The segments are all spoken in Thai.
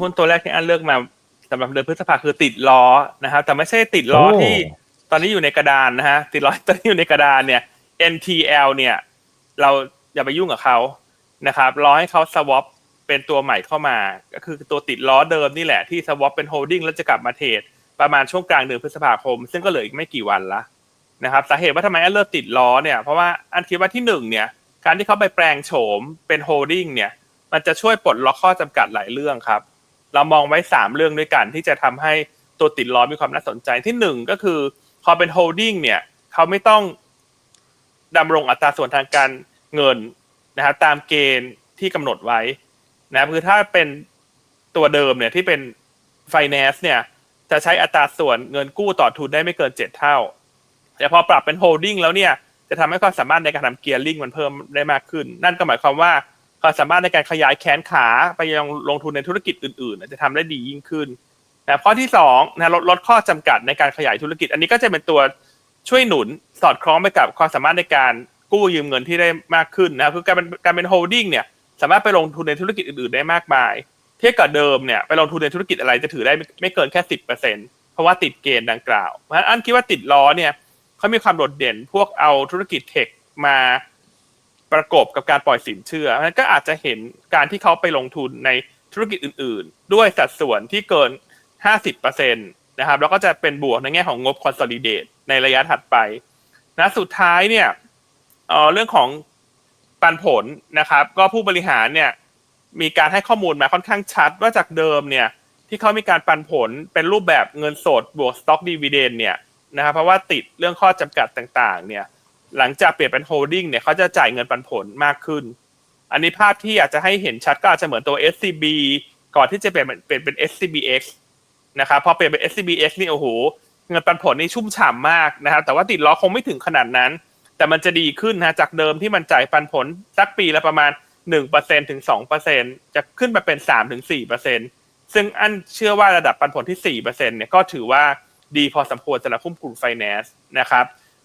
หุ้นตัวแรกที่อันเลือกมาสำหรับเดือนพฤษภาคือติดล้อนะครับแต่ไม่ใช่ติดล้อโอ้ที่ตอนนี้อยู่ในกระดานนะฮะติดล้อตอนนี้อยู่ในกระดานเนี่ย NTL เนี่ย เราอย่าไปยุ่งกับเขานะครับรอให้เขาสวอปเป็นตัวใหม่เข้ามา ก็คือตัวติดล้อเดิมนี่แหละที่สวอปเป็นโฮลดิ้งแล้วจะกลับมาเทรดประมาณช่วงกลางเดือนพฤษภาคม ซึ่งก็เหลืออีกไม่กี่วันละนะครับสาเหตุว่าทำไมอันเลิกติดล้อเนี่ยเพราะว่าอันคิดว่าที่หนึ่งเนี่ย การที่เขาไปแปลงโฉมเป็นโฮลดิ้งเนี่ย มันจะช่วยปลดล็อกข้อจำกัดหลายเรื่องครับ เรามองไว้สามเรื่องด้วยกัน ที่จะทำให้ตัวติดล้อมีความน่าสนใจที่หนึ่งก็คือพอเป็นโฮลดิ้งเนี่ยเขาไม่ต้องดำรงอัตราส่วนทางการเงินนะครับตามเกณฑ์ที่กำหนดไว้นะคือถ้าเป็นตัวเดิมเนี่ยที่เป็น finance เนี่ย จะใช้อัตราส่วนเงินกู้ต่อทุนได้ไม่เกินเจ็ดเท่า แต่พอปรับเป็นโฮลดิ้งแล้วเนี่ย จะทำให้ความสามารถในการทำเกียร์ลิงมันเพิ่มได้มากขึ้น นั่นก็หมายความว่า ความสามารถในการขยายแขนขาไปยังลงทุนในธุรกิจอื่นๆ จะทำได้ดียิ่งขึ้นนะข้อที่สองนะลดลดข้อจำกัดในการขยายธุรกิจ อันนี้ก็จะเป็นตัวช่วยหนุนสอดคล้องไปกับความสามารถในการกู้ยืมเงินที่ได้มากขึ้นนะคือการเป็นการเป็นโฮลดิ้งเนี่ยสามารถไปลงทุนในธุรกิจอื่นๆได้มากมายเทียบกับเดิมเนี่ยไปลงทุนในธุรกิจอะไรจะถือได้ไม่ไม่เกินแค่สิบเปอร์เซ็นเพราะว่าติดเกณฑ์ดังกล่าวเพราะฉะนั้นอันคิดว่าติดล้อเนี่ยเขามีความโดดเด่นพวกเอาธุรกิจเทคมา ประกบกับการปล่อยสินเชื่อนั้นก็อาจจะเห็นการที่เขาไปลงทุนในธุรกิจอื่น ๆ ด้วยสัดส่วนที่เกิน 50%นะครับแล้วก็จะเป็นบวกในแง่ของงบ consolidate ในระยะถัดไปนะสุดท้ายเนี่ยเออเรื่องของปันผลนะครับ ก็ผู้บริหารเนี่ยมีการให้ข้อมูลมาค่อนข้างชัดว่าจากเดิมเนี่ยที่เขามีการปันผลเป็นรูปแบบเงินสดบวก stock dividend เนี่ยนะครับเพราะว่าติดเรื่องข้อจำกัดต่างๆ เนี่ย หลังจากเปลี่ยนเป็นโฮลดิ้งเนี่ยเขาจะจ่ายเงินปันผลมากขึ้น อันนี้ภาพที่อยากจะให้เห็นชัดก็อาจจะเหมือนตัว SCB ก่อนที่จะเปลี่ยนเป็นเป็น SCBX นะครับพอเปลี่ยนเป็น SCBX นี่โอ้โหเงินปันผลนี่ชุ่มฉ่ำมากนะครับแต่ว่าติดล้อคงไม่ถึงขนาดนั้น แต่มันจะดีขึ้นนะจากเดิมที่มันจ่ายปันผลสักปีละประมาณ1%ถึง2%จะขึ้นมาเป็น3-4%ถึง4%ซึ่งอันเชื่อว่าระดับปันผลที่4%เนี่ยก็ถือว่าดีพอสมควรสำหรับหุ้นกลุ่มไฟแนนซ์นะครับ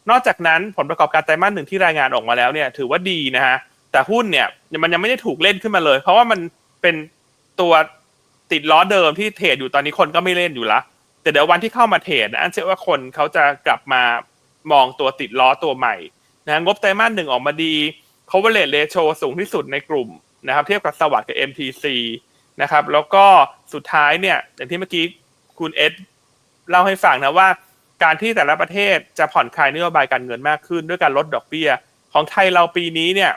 นอกจากนั้นผลประกอบการไตรมาสหนึ่งที่รายงานออกมาแล้วเนี่ยถือว่าดีนะฮะแต่หุ้นเนี่ยมันยังไม่ได้ถูกเล่นขึ้นมาเลย เพราะว่ามันเป็นตัวติดล้อเดิมที่เทรดอยู่ตอนนี้คนก็ไม่เล่นอยู่ละแต่เดี๋ยววันที่เข้ามาเทรดนะอันเชื่อว่าคนเขาจะกลับมามองตัวติดล้อตัวใหม่นะงบไตรมาสหนึ่งออกมาดี coverage ratio สูงที่สุดในกลุ่มนะครับ เทียบกับสวัสด์กับ MTC นะครับแล้วก็สุดท้ายเนี่ยอย่างที่เมื่อกี้คุณเอสเล่าให้ฟังนะว่า การที่แต่ละประเทศจะผ่อนคลายนโยบายการเงินมากขึ้น ด้วยการลดดอกเบี้ย ของไทยเราปีนี้เนี่ย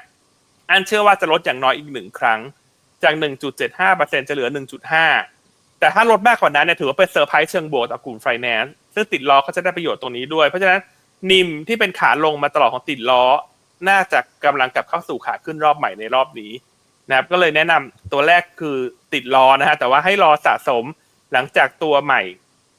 อันเชื่อว่าจะลดอย่างน้อยอีกหนึ่งครั้ง จาก 1.75%จะเหลือ 1.5 แต่ถ้าลดมากกว่านั้นเนี่ยถือว่าเป็นเซอร์ไพรส์เชิงบวกต่อกลุ่มไฟแนนซ์ซึ่งติดล้อก็จะได้ประโยชน์ตรงนี้ด้วย เพราะฉะนั้นนิมที่เป็นขาลงมาตลอดของติดล้อ น่าจะกำลังกลับเข้าสู่ขาขึ้นรอบใหม่ในรอบนี้นะครับก็เลยแนะนำตัวแรกคือติดล้อนะฮะแต่ว่าให้รอสะสมหลังจากตัวใหม่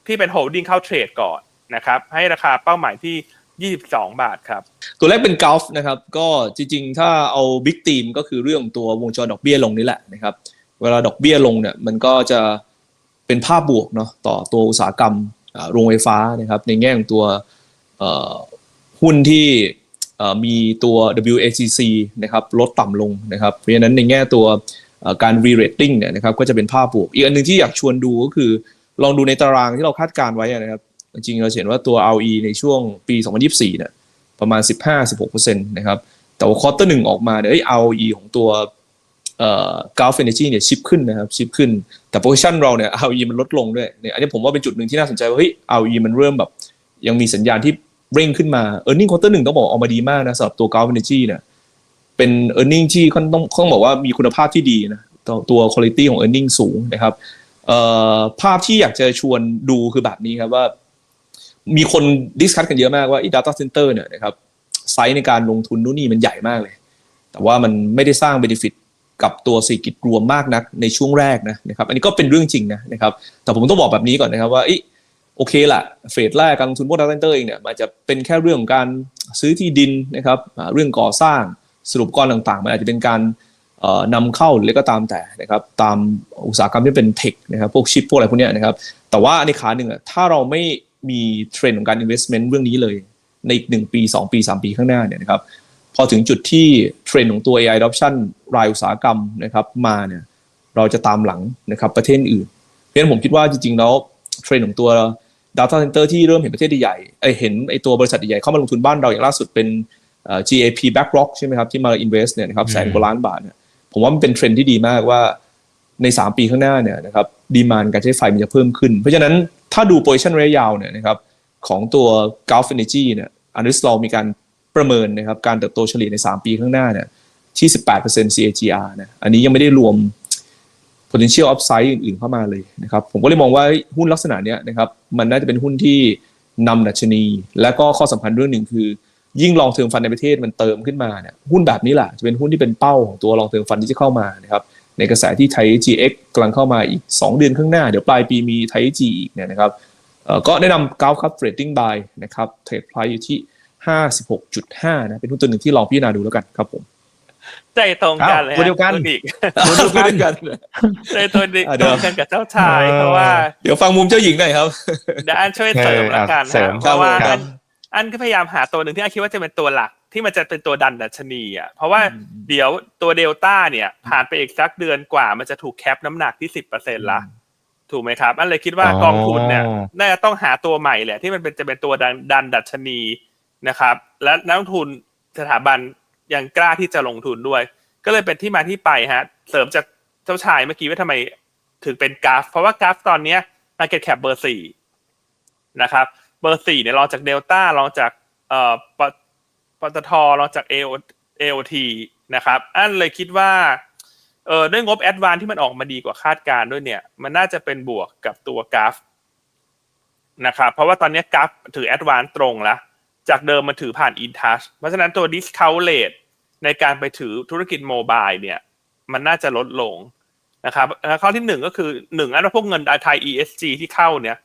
ที่เป็นโฮลดิ้งเข้าเทรดก่อน นะครับให้ราคาเป้าหมายที่ 22 บาทครับ ตัวแรกเป็นกอล์ฟนะครับก็จริงๆ ถ้าเอาบิ๊กทีมก็คือเรื่องตัววงจรดอกเบี้ยลงนี่แหละนะครับเวลาดอกเบี้ยลงเนี่ยมันก็จะเป็นภาพบวกเนาะต่อตัวอุตสาหกรรมโรงไฟฟ้านะครับในแง่ของตัวหุ้นที่มีตัว WACC นะครับลดต่ำลงนะครับเพราะฉะนั้นในแง่ตัวการ re-rating เนี่ยนะครับก็จะเป็นภาพบวก อีกอันหนึ่งที่อยากชวนดูก็คือ ลองดูในตารางที่เราคาดการไว้นะครับ จริงๆเราเห็นว่าตัว ROE ในช่วงปี 2024 เนี่ยประมาณ 15-16%นะครับ แต่ว่าควอเตอร์หนึ่งออกมาเนี่ยเอ้ย ROE ของตัวเอ่อ Gulf Energy เนี่ยชิปขึ้นนะครับชิปขึ้น แต่ position เราเนี่ย ROE มันลดลงด้วยเนี่ยอันนี้ผมว่าเป็นจุดหนึ่งที่น่าสนใจว่าเฮ้ย ROE มันเริ่มแบบ ยังมีสัญญาณที่เร่งขึ้นมา e a r n i n g quarter หนึ่งต้องบอกออกมาดีมากนะสำหรับตัว Gulf Energy เนี่ยเป็น e a r n i n g ที่ค่อนต้องต้องบอกว่ามีคุณภาพที่ดีนะตัวตัว quality ของ e a r n i n g สูงนะครับเอ่อภาพที่อยากจะชวนดูคือแบบนี้ครับว่า มีคนดิสคัทกันเยอะมากว่าไอ้ data center เนี่ยนะครับไซส์ในการลงทุนนู่นนี่มันใหญ่มากเลย แต่ว่ามันไม่ได้สร้างเบนฟิตกับตัวเศรษฐกิจรวมมากนักในช่วงแรกนะนะครับ อันนี้ก็เป็นเรื่องจริงนะนะครับ แต่ผมต้องบอกแบบนี้ก่อนนะครับว่าโอเคละเฟสแรกการลงทุนพวก data center เองเนี่ยมันจะเป็นแค่เรื่องของการซื้อที่ดินนะครับเรื่องก่อสร้างสรุปก้อนต่างๆ มันอาจจะเป็นการเอ่อนำเข้าหรือก็ตามแต่นะครับตามอุตสาหกรรมที่เป็นเทคนะครับพวกชิปพวกอะไรพวกเนี้ยนะครับแต่ว่าในขาหนึ่งอะถ้าเราไม่ มีเทรนด์ของการ investment เรื่องนี้เลยในอีกหนึ่งปี 2 ปี 3 ปีข้างหน้าเนี่ยนะครับพอถึงจุดที่เทรนด์ของตัว AI adoption รายอุตสาหกรรมนะครับมาเนี่ยเราจะตามหลังนะครับประเทศอื่น เพราะฉะนั้นผมคิดว่าจริง ๆ แล้วเทรนด์ของตัว Data Center ที่เริ่มเห็นประเทศใหญ่ๆเอ้ยเห็นไอตัวบริษัทใหญ่ๆเข้ามาลงทุนบ้านเราอย่างล่าสุดเป็นเอ่อ GAP BlackRock ใช่ไหมครับที่มา invest เนี่ยนะครับแสนกว่าล้านบาทเนี่ยผมว่ามันเป็นเทรนด์ที่ดีมากว่าใน 3 ปีข้างหน้าเนี่ยนะครับดีมานการใช้ไฟมันจะเพิ่มขึ้น เพราะฉะนั้น ถ้าดู position ระยะยาวเนี่ยนะครับของตัว Gulf Energy เนี่ยอันนี้เรามีการประเมินนะครับการเติบโตเฉลี่ยใน 3 ปีข้างหน้าเนี่ยที่ 18% CAGR นะอันนี้ยังไม่ได้รวม potential upside อื่น ๆ เข้ามาเลยนะครับผมก็เลยมองว่าหุ้นลักษณะเนี้ยนะครับมันน่าจะเป็นหุ้นที่นำดัชนี และก็ข้อสำคัญเรื่องหนึ่งคือ ยิ่งลองเทอมฟันในประเทศมันเติมขึ้นมาเนี่ยหุ้นแบบนี้แหละจะเป็นหุ้นที่เป็นเป้าของตัวลองเทอมฟันที่จะเข้ามานะครับ ในกระแสที่ไทย GX กำลังเข้ามาอีก 2 เดือนข้างหน้า เดี๋ยวปลายปีมีไทย G อีกเนี่ยนะครับเอ่อก็แนะนำกราฟครับ trading buy นะครับเทรดไพรอยู่ที่ 56.5 นะ เป็นหุ้นตัวหนึ่งที่ลองพิจารณาดูแล้วกันครับผม ใจตรงกันเลยอ้าวตัวเดียวกันคุณอีกตัวเดียวกันใจตัวเดียวอะเดี๋ยวกันกับเจ้าชายเออเพราะว่า เดี๋ยวฟังมุมเจ้าหญิงหน่อยครับเดี๋ยวอันช่วยเสริมแล้วกันเสรินะมเพราะว่าครั อับนอันก็พยายามหาตัวหนึ่งที่อันคิดว่าจะเป็นตัวหลักที่มันจะเป็นตัวดันดัชนีอะเพราะว่าเดี๋ยวตัวเดลต้าเนี่ย ผ่านไปอีกสักเดือนกว่า มันจะถูกแคปน้ำหนักที่สิบเปอร์เซ็นต์ละถูกไหมครับ อันเลยคิดว่าอ๋อกองทุนเนี่ยน่าจะต้องหาตัวใหม่แหละ ที่มันเป็นจะเป็นตัวดันดันดัชนีนะครับ และนักลงทุนสถาบันยังกล้าที่จะลงทุนด้วย ก็เลยเป็นที่มาที่ไปฮะ เสริมจากเจ้าชายเมื่อกี้ว่าทำไมถึงเป็นกราฟ เพราะว่ากราฟตอนเนี้ย market cap เบอร์สี่นะครับ เบอร์สี่เนี่ยรองจากเดลต้ารองจากเอ่อปปตทรองจาก AO AOT นะครับ อันเลยคิดว่าเออด้วยงบแอดวานที่มันออกมาดีกว่าคาดการ์ด้วยเนี่ย มันน่าจะเป็นบวกกับตัวกราฟนะครับเพราะว่าตอนนี้กราฟถือแอดวานตรงล้วจากเดิมมันถือผ่าน InTouch เพราะฉะนั้นตัว discount rate ในการไปถือธุรกิจโมบายเนี่ยมันน่าจะลดลงนะครับข้อที่หนึ่งก็คือหนึ่งอันว่าพวกเงินไทย ESG ที่เข้าเนี่ย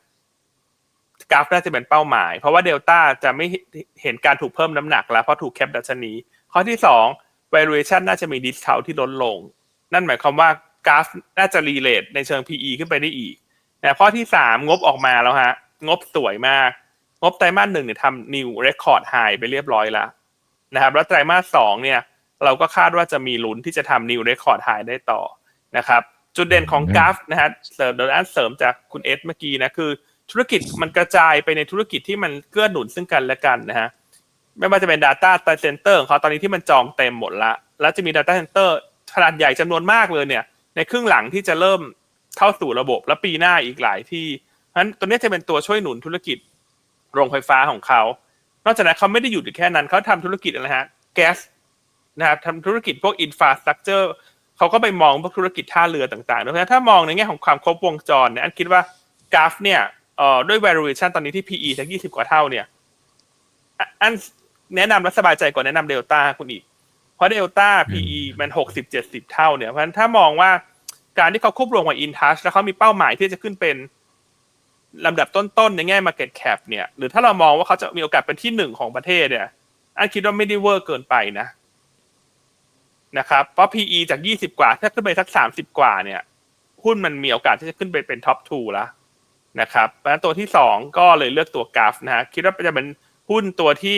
กราฟน่าจะเป็นเป้าหมาย เพราะว่าเดลต้าจะไม่เห็นการถูกเพิ่มน้ำหนักแล้วเพราะถูกแคปดัชนี ข้อที่สอง valuation น่าจะมี discount ที่ลดลง นั่นหมายความว่ากราฟน่าจะรีเลทในเชิง PE ขึ้นไปได้อีกนะข้อที่สามงบออกมาแล้วฮะ งบสวยมาก งบไตรมาสหนึ่งเนี่ยทำ new record high ไปเรียบร้อยแล้วนะครับแล้วไตรมาสสองเนี่ยเราก็คาดว่าจะมีลุ้นที่จะทำ new record high ได้ต่อนะครับจุดเด่นของกราฟนะฮะเสริมโดยอันเสริมจากคุณเอสเมื่อกี้นะคือ ธุรกิจมันกระจายไปในธุรกิจที่มันเกื้อหนุนซึ่งกันและกันนะฮะไม่ว่าจะเป็น Data Center ของเขาตอนนี้ที่มันจองเต็มหมดละ แล้วจะมี Data Center ขนาดใหญ่จำนวนมากเลยเนี่ย ในครึ่งหลังที่จะเริ่มเข้าสู่ระบบและปีหน้าอีกหลายที่เพราะฉะนั้นตัวนี้จะเป็นตัวช่วยหนุนธุรกิจโรงไฟฟ้าของเขา นอกจากนั้นเขาไม่ได้หยุดอยู่แค่นั้นเขาทำธุรกิจอะไรฮะแก๊สนะครับทำธุรกิจพวกอินฟาสตรักเจอร์เขาก็ไปมองพวกธุรกิจท่าเรือต่างๆเพราะฉะนั้นถ้ามองในแง่ของความครบวงจรเนี่ยอันคิดว่ากราฟเนี่ย เอ่อด้วย valuation ตอนนี้ที่ PE สักยี่สิบกว่าเท่าเนี่ยอะอันแนะนำและสบายใจกว่าแนะนำเดลต้าคุณอีก เพราะเดลต้า PE มันหกสิบเจ็ดสิบเท่าเนี่ย เพราะฉะนั้นถ้ามองว่าการที่เขาควบรวมกับ InTouch แล้วเขามีเป้าหมายที่จะขึ้นเป็นลำดับต้นๆในแง่ Market Cap เนี่ย หรือถ้าเรามองว่าเขาจะมีโอกาสเป็นที่หนึ่งของประเทศเนี่ย อันคิดว่าไม่ได้เวอร์เกินไปนะนะครับ เพราะ PE จากยี่สิบกว่า ถ้าขึ้นไปสักสามสิบกว่าเนี่ย หุ้นมันมีโอกาสที่จะขึ้นไปเป็นท็อปทูแล้ว นะครับเพราะฉะนั้นตัวที่สองก็เลยเลือกตัวกราฟนะฮะคิดว่าจะเป็นหุ้นตัวที่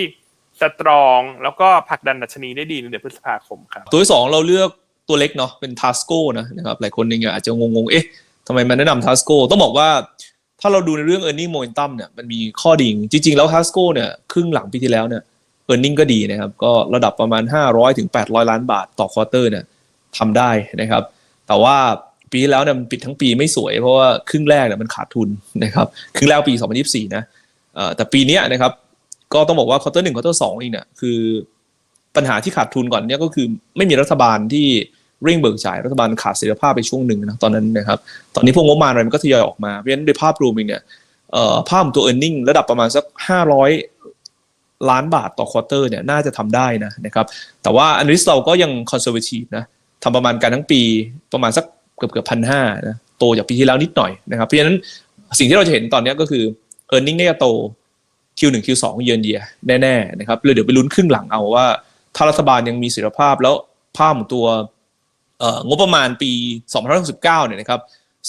สตรอง แล้วก็ผลักดันดัชนีได้ดีในเดือนพฤษภาคมครับ ตัวที่สองเราเลือกตัวเล็กเนาะเป็นทัสโก้นะนะครับหลายคนเองอาจจะงงๆ เอ๊ะทำไมมันแนะนำทัสโก้ต้องบอกว่าถ้าเราดูในเรื่อง e a r n i n g momentum เนี่ยมันมีข้อดีจริง ๆ แล้วทัสโก้เนี่ยครึ่งหลังปีที่แล้วเนี่ย e a r n i n g ก็ดีนะครับ ก็ระดับประมาณ 500ถึง800 ล้านบาทต่อควอเตอร์เนี่ยทำได้นะครับ แต่ว่า ปีแล้วเนี่ยมันปิดทั้งปีไม่สวย เพราะว่าครึ่งแรกเนี่ยมันขาดทุนนะครับครึ่งแรกปี 2024 นะแต่ปีนี้นะครับ ก็ต้องบอกว่าควอเตอร์หนึ่งควอเตอร์สองเองเนี่ยคือปัญหาที่ขาดทุนก่อนเนี่ยก็คือไม่มีรัฐบาลที่เร่งเบิกจ่ายรัฐบาลขาดเสถียรภาพไปช่วงหนึ่งนะตอนนั้นนะครับตอนนี้พวกงบประมาณอะไรมันก็ทยอยออกมาเพราะฉะนั้นโดยภาพรวมเองเนี่ยภาพของตัว e a r n i n g ระดับประมาณสัก 500 ล้านบาทต่อควอเตอร์เนี่ยน่าจะทำได้นะนะครับแต่ว่าอันนี้เราก็ยังคอนเซอร์ a t ทีฟนะทำประมาณการทั้งปีประมาณสัก เกือบเกือบพันห้านะโตจากปีที่แล้วนิดหน่อยนะครับเพราะฉะนั้นสิ่งที่เราจะเห็นตอนนี้ก็คือ e a r n i n g เนี่ยจะโต Q1 Q2 เยือนเยียแน่ๆนะครับเลยเดี๋ยวไปลุ้นครึ่งหลังเอาว่าถ้ารัฐบาลยังมีเสถียรภาพแล้วภาพของตัวงบประมาณปี2569เนี่ยนะครับ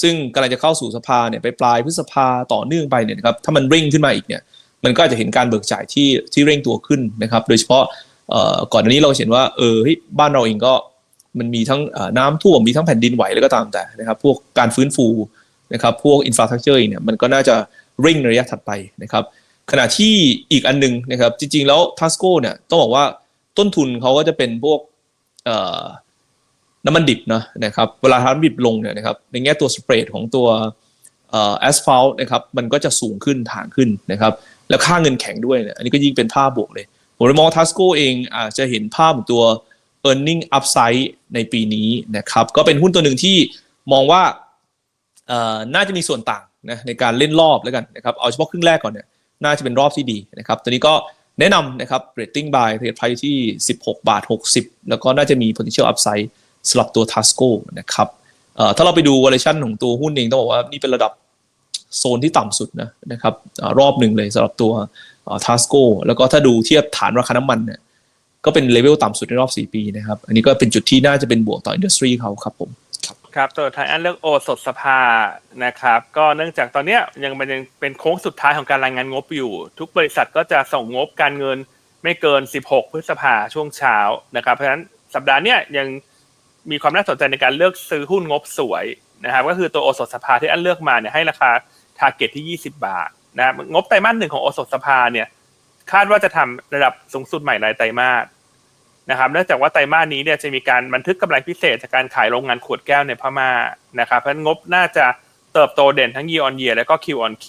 ซึ่งกำลังจะเข้าสู่สภาเนี่ยไปปลายพฤษภาต่อเนื่องไปเนี่ยนะครับถ้ามันเร่งขึ้นมาอีกเนี่ยมันก็จะเห็นการเบิกจ่ายที่ที่เร่งตัวขึ้นนะครับ โดยเฉพาะก่อก่อนหน้านี้เราเห็นว่าเออบ้านเราเองก็ มันมีทั้งน้ำท่วมมีทั้งแผ่นดินไหวแล้วก็ตามแต่นะครับ พวกการฟื้นฟูนะครับ พวกอินฟราสตรักเจอร์เนี่ยมันก็น่าจะเร่งในระยะถัดไปนะครับ ขณะที่อีกอันหนึงนะครับ จริง ๆ แล้วทัสโกเนี่ยต้องบอกว่าต้นทุนเขาก็จะเป็นพวกน้ำมันดิบนะนะครับเวลาน้ำมันดิบลงเนี่ยนะครับในแง่ตัวสเปรดของตัวแอสฟัลต์นะครับมันก็จะสูงขึ้นฐานขึ้นนะครับ แล้วค่าเงินแข็งด้วยเนี่ยอันนี้ก็ยิ่งเป็นภาพบวกเลย ผมเลยมองทัสโกเองอาจจะเห็นภาพของตัว e a r n i n g upside ในปีนี้นะครับ ก็เป็นหุ้นตัวหนึ่งที่มองว่าน่าจะมีส่วนต่างนะในการเล่นรอบแล้วกันนะครับ เอาเฉพาะครึ่งแรกก่อนเนี่ยน่าจะเป็นรอบที่ดีนะครับตัวนี้ก็แนะนำนะครับ rating buy trade price ที่ 16 บาท 60 แล้วก็น่าจะมี potential upside สำหรับตัว Tasco นะครับถ้าเราไปดู valuation ของตัวหุ้นเองต้องบอกว่านี่เป็นระดับโซนที่ต่ำสุดนะนะครับอรอบหนึ่งเลยสำหรับตัวทัสโกแล้วก็ถ้าดูเทียบฐานราคาน้ำมันเนี่ย ก็เป็นเลเวลต่ำสุดในรอบ 4 ปีนะครับ อันนี้ก็เป็นจุดที่น่าจะเป็นบวกต่ออินดัสทรีเขาครับผม ครับตัวท้ายอันเลือกโอสถสภานะครับ ก็เนื่องจากตอนเนี้ยยังเป็นยังเป็นโค้งสุดท้ายของการรายงานงบอยู่ ทุกบริษัทก็จะส่งงบการเงินไม่เกิน 16 พฤษภาช่วงเช้านะครับ เพราะฉะนั้นสัปดาห์เนี้ยยังมีความน่าสนใจในการเลือกซื้อหุ้นงบสวยนะครับ ก็คือตัวโอสถสภาที่อันเลือกมาเนี่ยให้ราคาทาร์เก็ตที่ 20 บาทนะครับงบไตรมาสหนึ่งของโอสถสภาเนี่ยคาดว่าจะทำระดับสูงสุดใหม่รายไตรมาส นะครับเนื่องจากว่าไตรมาสนี้เนี่ยจะมีการบันทึกกำไรพิเศษจากการขายโรงงานขวดแก้วในพม่านะครับเพราะงบน่าจะเติบโตเด่นทั้ง year on year และก็ Q on Q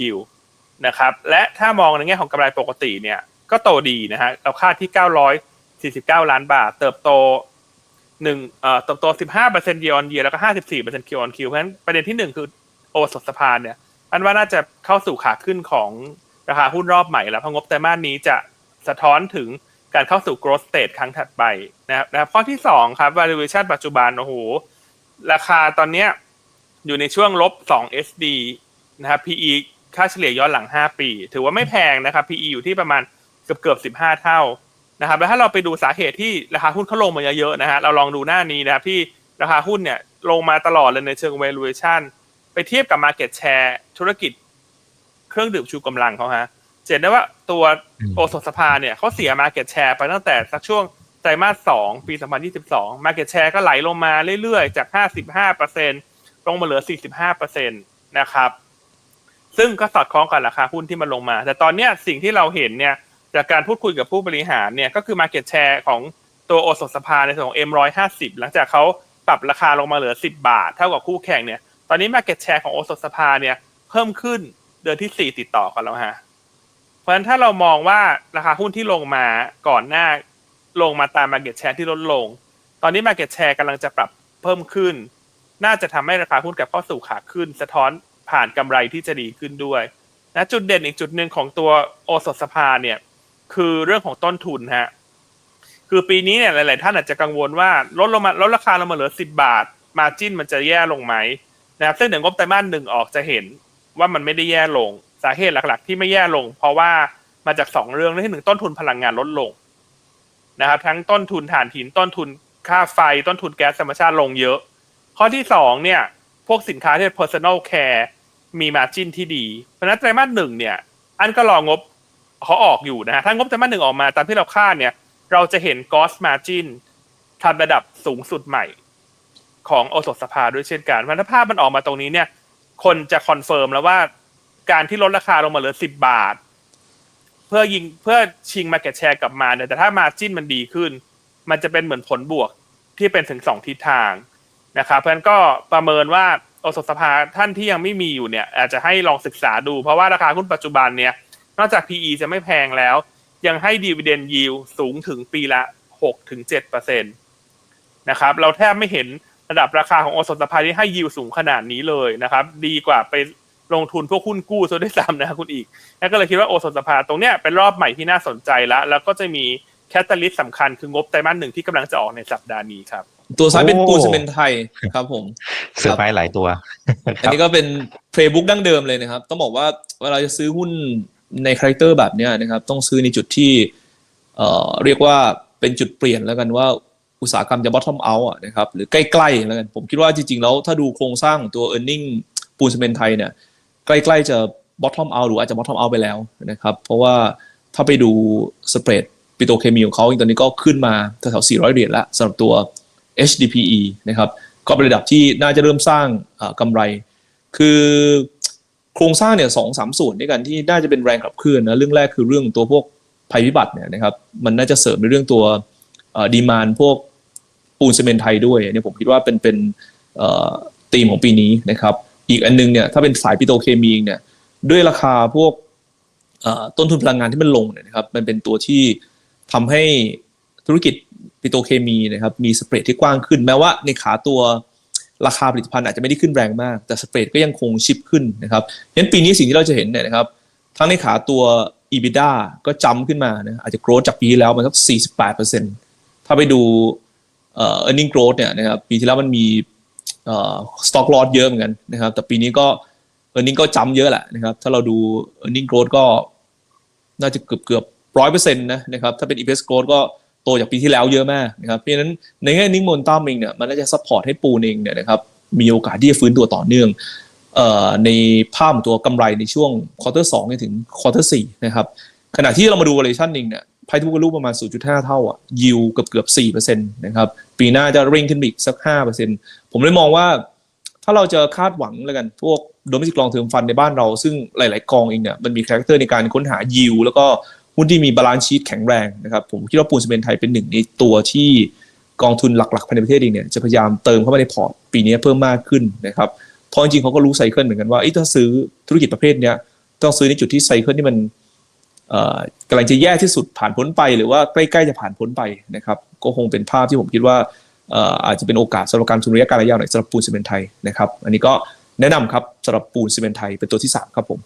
นะครับและถ้ามองในแง่ของกำไรปกติเนี่ยก็โตดีนะฮะเราคาดที่ 949 ล้านบาท เติบโตหนึ่งเอ่อเติบโต 15% year on year แล้วก็ 54% Q on Q เพราะฉะนั้นประเด็นที่หนึ่งคือโอสถสภาเนี่ยอันว่าน่าจะเข้าสู่ขาขึ้นของราคาหุ้นรอบใหม่แล้วเพราะงบไตรมาสนี้จะสะท้อนถึง การเข้าสู่ growth stage ครั้งถัดไปนะครับข้อที่สองครับ valuation ปัจจุบันโอ้โหราคาตอนเนี้ยอยู่ในช่วงลบ2 SD นะครับ PE ค่าเฉลี่ยย้อนหลัง 5 ปี ถือว่าไม่แพงนะครับ PE อยู่ที่ประมาณเกือบเกือบ 15 เท่านะครับแล้วถ้าเราไปดูสาเหตุที่ราคาหุ้นเขาลงมาเยอะๆนะฮะเราลองดูหน้านี้นะครับที่ราคาหุ้นเนี่ยลงมาตลอดเลยในเชิง valuation ไปเทียบกับ market share ธุรกิจเครื่องดื่มชูกำลังเขาฮะ เห็นได้ว่าตัวอืมโอสถสภาเนี่ยเขาเสีย Market Share ไปตั้งแต่สักช่วงไตรมาสสองปี 2022 Market Share ก็ไหลลงมาเรื่อยๆ จาก 55%ลงมาเหลือ 45%นะครับ ซึ่งก็สอดคล้องกับราคาหุ้นที่มันลงมา แต่ตอนเนี้ยสิ่งที่เราเห็นเนี่ยจากการพูดคุยกับผู้บริหารเนี่ยก็คือ Market Share ของตัวโอสถสภาในส่วนของ M150 หลังจากเขาปรับราคาลงมาเหลือ 10 บาท เท่ากับคู่แข่งเนี่ย ตอนนี้ Market Share ของโอสถสภาเนี่ยเพิ่มขึ้นเดือนที่ 4 ติดต่อกันแล้วฮะเพ ราะฉะนั้นถ้าเรามองว่าราคาหุ้นที่ลงมาก่อนหน้าลงมาตาม Market Share ที่ลดลง ตอนนี้ Market Share กำลังจะปรับเพิ่มขึ้น น่าจะทำให้ราคาหุ้นกลับเข้าสู่ขาขึ้น สะท้อนผ่านกำไรที่จะดีขึ้นด้วยนะจุดเด่นอีกจุดหนึ่งของตัวโอสถสภาเนี่ยคือเรื่องของต้นทุนฮะคือปีนี้เนี่ยหลาย ๆ ท่านอาจจะกังวลว่าลดลงมาลดราคาลงมาเหลือ10บาท มาจิ้นมันจะแย่ลงไหมนะครับซึ่งเดี๋ยวงบไตรมาสหนึ่งออกจะเห็นว่ามันไม่ได้แย่ลง สาเหตุหลัก ๆ ที่ไม่แย่ลง เพราะว่ามาจากสองเรื่องเรื่องที่หนึ่งต้นทุนพลังงานลดลงนะครับ ทั้งต้นทุนถ่านหินต้นทุนค่าไฟ ต้นทุนแก๊สธรรมชาติลงเยอะ ข้อที่สองเนี่ย พวกสินค้าที่เป็น personal care มีมาจิ้นที่ดี เพราะนั้นไตรมาสหนึ่งเนี่ย อันก็รองบเขาออกอยู่นะฮะถ้างบไตรมาสหนึ่งออกมาตามที่เราคาดเนี่ย เราจะเห็น gross margin ทำระดับสูงสุดใหม่ของโอสถสภาด้วยเช่นกันเพราะฉะนั้นถ้าภาพมันออกมาตรงนี้เนี่ย คนจะคอนเฟิร์มแล้วว่า การที่ลดราคาลงมาเหลือ10บบาท เพื่อยิงเพื่อชิง market share กลับมาเนี่ยแต่ถ้ามาจิ้นมันดีขึ้น มันจะเป็นเหมือนผลบวกที่เป็นถึงสองทิศทางนะครับเพราะฉะนั้นก็ประเมินว่าโอสถสภาท่านที่ยังไม่มีอยู่เนี่ย อาจจะให้ลองศึกษาดู เพราะว่าราคาหุ้นปัจจุบันเนี่ย นอกจาก PE จะไม่แพงแล้ว ยังให้ดีเวเดนยิวสูงถึงปีละ6ถึง7เปอร์เซ็นตนะครับ เราแทบไม่เห็นระดับราคาของโอสถสภาที่ให้ยิวสูงขนาดนี้เลยนะครับ ดีกว่าไป ลงทุนพวกหุ้นกู้ซะด้วยซ้ำนะครับคุณอีกแล้วก็เลยคิดว่าโอสถสภาตรงเนี้ยเป็นรอบใหม่ที่น่าสนใจแล้ว แล้วก็จะมีแคตตาลิสต์สำคัญคืองบไตรมาสหนึ่งที่กำลังจะออกในสัปดาห์นี้ครับ ตัวซ้ายเป็นโอ้ปูนซีเมนต์ไทยครับผมเซอร์ไพรส์หลายตัว อันนี้ก็เป็นเพลย์บุ๊กดั้งเดิมเลยนะครับ ต้องบอกว่าเวลาจะซื้อหุ้นในคาแรคเตอร์แบบเนี้ยนะครับ ต้องซื้อในจุดที่เอ่อเรียกว่าเป็นจุดเปลี่ยนแล้วกันว่าอุตสาหกรรมจะ bottom out อะนะครับหรือใกล้ๆแล้วกันผมคิดว่าจริงๆแล้วถ้าดูโครงสร้างของตัว e a r n i n g ปูนซีเมนต์ไทยเนี่ย ใกล้ๆจะ bottom out หรืออาจจะ bottom out ไปแล้วนะครับ เพราะว่าถ้าไปดูสเปรดปิโตเคมีของเขาตอนนี้ก็ขึ้นมาแถวๆ400 เหรียญละสำหรับตัว HDPE นะครับก็เป็นระดับที่น่าจะเริ่มสร้างกำไร คือโครงสร้างเนี่ยสองสามส่วนด้วยกันที่น่าจะเป็นแรงขับเคลื่อนนะเรื่องแรกคือเรื่องตัวพวกภัยพิบัติเนี่ยนะครับมันน่าจะเสริมในเรื่องตัวดีมานพวกปูนซีเมนต์ไทยด้วยเนี่ยผมคิดว่าเป็นเป็นธีมของปีนี้นะครับ อีกอันนึงเนี่ยถ้าเป็นสายปิโตรเคมีเนี่ยด้วยราคาพวกต้นทุนพลังงานที่มันลงเนี่ยนะครับมันเป็นตัวที่ทำให้ธุรกิจปิโตรเคมีนะครับมีสเปรดที่กว้างขึ้น แม้ว่าในขาตัวราคาผลิตภัณฑ์อาจจะไม่ได้ขึ้นแรงมาก แต่สเปรดก็ยังคงชิปขึ้นนะครับฉะนั้นปีนี้สิ่งที่เราจะเห็นเนี่ยนะครับทั้งในขาตัว EBITDA ก็จำขึ้นมานะอาจจะโกรธจากปีที่แล้วมันสัก 48%ถ้าไปดูเอ่อ earning growth เนี่ยนะครับปีที่แล้วมันมี เอ่อ stock loss เยอะเหมือนกันนะครับ แต่ปีนี้ก็ earning ก็จำเยอะแหละนะครับ ถ้าเราดู earning growth ก็น่าจะเกือบเกือบร้อยเปอร์เซ็นต์นะนะครับ ถ้าเป็น EPS growth ก็โตจากปีที่แล้วเยอะมากนะครับ เพราะฉะนั้นในแง่นิ่งมนตัมเองเนี่ยมันน่าจะ support ให้ปูนเองเนี่ยนะครับมีโอกาสที่จะฟื้นตัวต่อเนื่องเอ่ในภาพของตัวกำไรในช่วงควอเตอร์สองถึงควอเตอร์สี่นะครับขณะที่เรามาดู valuation เองเนี่ย ไพ่ทุกรูปประมาณ 0.5 เท่าอะ yield เกือบเกือบ4%นะครับ ปีหน้าจะเร่งขึ้นอีกสัก 5%ผมเลยมองว่า ถ้าเราจะคาดหวังแล้วกัน พวก domestic long term fund ในบ้านเรา ซึ่งหลาย ๆ กองเองเนี่ยมันมีคาแรคเตอร์ในการค้นหา yield แล้วก็หุ้นที่มีบาลานซ์ชีตแข็งแรงนะครับ ผมคิดว่าปูนซีเมนไทยเป็นหนึ่งในตัวที่กองทุนหลัก ๆ ภายในประเทศเองเนี่ยจะพยายามเติมเข้ามาในพอร์ตปีนี้เพิ่มมากขึ้นนะครับเพราะจริงๆเขาก็รู้ไซเคิลเหมือนกันว่าเอ้ถ้าซื้อธุรกิจประเภทเนี้ยต้องซื้อในจุดที่ไซเคิลที่มัน กำลังจะแย่ที่สุดผ่านพ้นไป หรือว่าใกล้ๆจะผ่านพ้นไปนะครับ ก็คงเป็นภาพที่ผมคิดว่าอาจจะเป็นโอกาสสำหรับการทุนระยะการระยะยาวหน่อยสำหรับปูนซีเมนต์ไทยนะครับ อันนี้ก็แนะนำครับสำหรับปูนซีเมนต์ไทยเป็นตัวที่สามครับผม